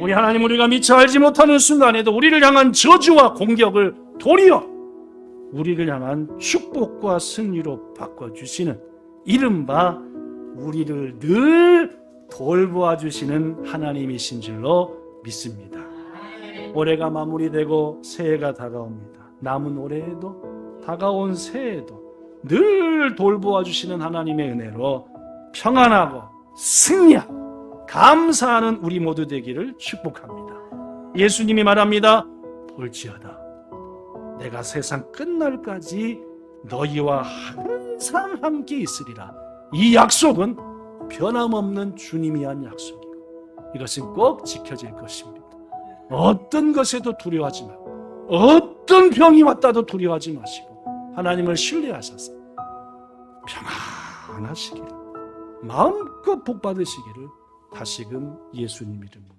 우리 하나님 우리가 미처 알지 못하는 순간에도 우리를 향한 저주와 공격을 도리어 우리를 향한 축복과 승리로 바꿔주시는 이른바 우리를 늘 돌보아 주시는 하나님이신 줄로 믿습니다. 올해가 마무리되고 새해가 다가옵니다. 남은 올해에도 다가온 새해에도 늘 돌보아 주시는 하나님의 은혜로 평안하고 승리하고 감사하는 우리 모두 되기를 축복합니다. 예수님이 말합니다. 볼지어다. 내가 세상 끝날까지 너희와 항상 함께 있으리라. 이 약속은 변함없는 주님이 한 약속이고 이것은 꼭 지켜질 것입니다. 어떤 것에도 두려워하지 말고 어떤 병이 왔다도 두려워하지 마시고 하나님을 신뢰하셔서 평안하시기를 마음껏 복 받으시기를 다시금 예수님 이름으로